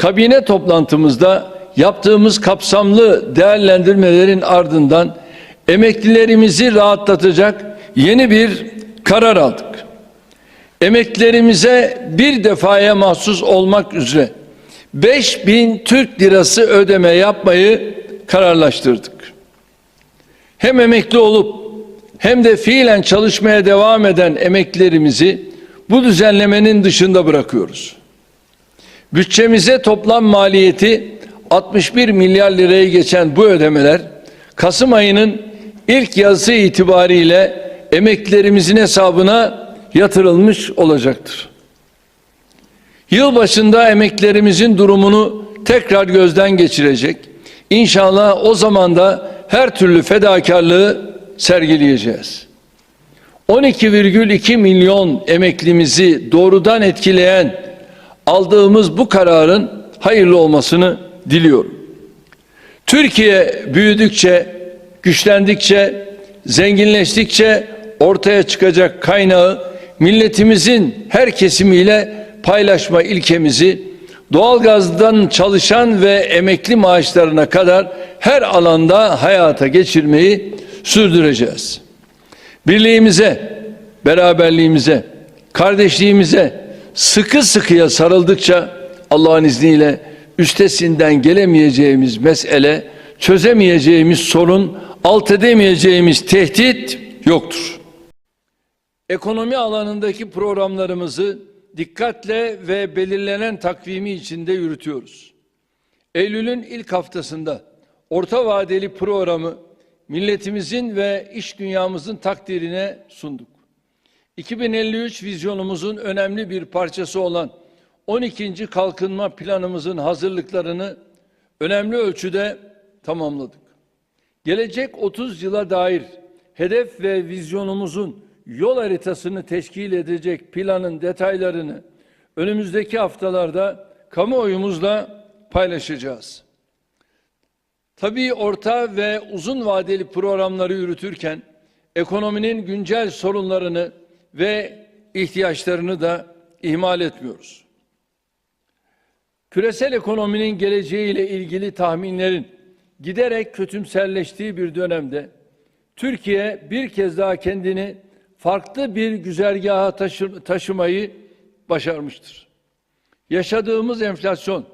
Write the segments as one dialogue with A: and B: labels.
A: Kabine toplantımızda yaptığımız kapsamlı değerlendirmelerin ardından emeklilerimizi rahatlatacak yeni bir karar aldık. Emeklilerimize bir defaya mahsus olmak üzere 5000 Türk lirası ödeme yapmayı kararlaştırdık. Hem emekli olup hem de fiilen çalışmaya devam eden emeklilerimizi bu düzenlemenin dışında bırakıyoruz. Bütçemize toplam maliyeti 61 milyar liraya geçen bu ödemeler Kasım ayının ilk yazısı itibariyle emeklilerimizin hesabına yatırılmış olacaktır. Yıl başında emeklilerimizin durumunu tekrar gözden geçirecek. İnşallah o zaman da her türlü fedakarlığı sergileyeceğiz. 12,2 milyon emeklimizi doğrudan etkileyen aldığımız bu kararın hayırlı olmasını diliyorum. Türkiye büyüdükçe, güçlendikçe, zenginleştikçe ortaya çıkacak kaynağı milletimizin her kesimiyle paylaşma ilkemizi doğalgazdan çalışan ve emekli maaşlarına kadar her alanda hayata geçirmeyi sürdüreceğiz. Birliğimize, beraberliğimize, kardeşliğimize sıkı sıkıya sarıldıkça Allah'ın izniyle üstesinden gelemeyeceğimiz mesele, çözemeyeceğimiz sorun, alt edemeyeceğimiz tehdit yoktur. Ekonomi alanındaki programlarımızı dikkatle ve belirlenen takvimi içinde yürütüyoruz. Eylül'ün ilk haftasında orta vadeli programı milletimizin ve iş dünyamızın takdirine sunduk. 2053 vizyonumuzun önemli bir parçası olan 12. kalkınma planımızın hazırlıklarını önemli ölçüde tamamladık. Gelecek 30 yıla dair hedef ve vizyonumuzun yol haritasını teşkil edecek planın detaylarını önümüzdeki haftalarda kamuoyumuzla paylaşacağız. Tabii orta ve uzun vadeli programları yürütürken ekonominin güncel sorunlarını ve ihtiyaçlarını da ihmal etmiyoruz. Küresel ekonominin geleceğiyle ilgili tahminlerin giderek kötümserleştiği bir dönemde Türkiye bir kez daha kendini farklı bir güzergaha taşı, taşımayı başarmıştır. Yaşadığımız enflasyon,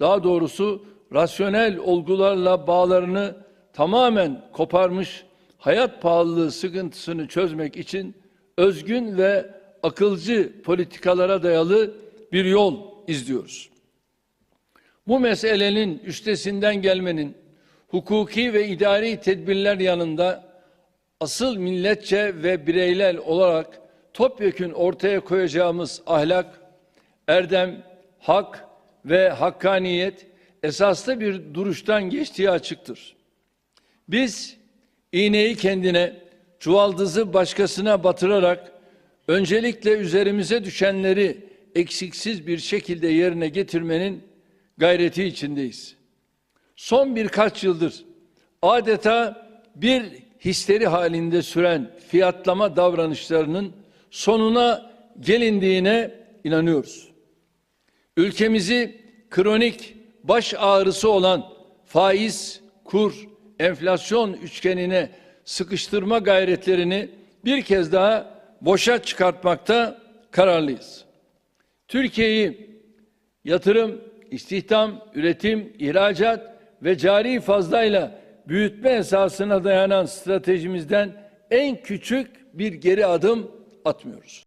A: daha doğrusu rasyonel olgularla bağlarını tamamen koparmış hayat pahalılığı sıkıntısını çözmek için özgün ve akılcı politikalara dayalı bir yol izliyoruz. Bu meselenin üstesinden gelmenin hukuki ve idari tedbirler yanında asıl milletçe ve bireyler olarak topyekün ortaya koyacağımız ahlak, erdem, hak ve hakkaniyet esaslı bir duruştan geçtiği açıktır. Biz iğneyi kendine, çuvaldızı başkasına batırarak öncelikle üzerimize düşenleri eksiksiz bir şekilde yerine getirmenin gayreti içindeyiz. Son birkaç yıldır adeta bir histeri halinde süren fiyatlama davranışlarının sonuna gelindiğine inanıyoruz. Ülkemizi kronik baş ağrısı olan faiz, kur, enflasyon üçgenine sıkıştırma gayretlerini bir kez daha boşa çıkartmakta kararlıyız. Türkiye'yi yatırım, istihdam, üretim, ihracat ve cari fazlayla büyütme esasına dayanan stratejimizden en küçük bir geri adım atmıyoruz.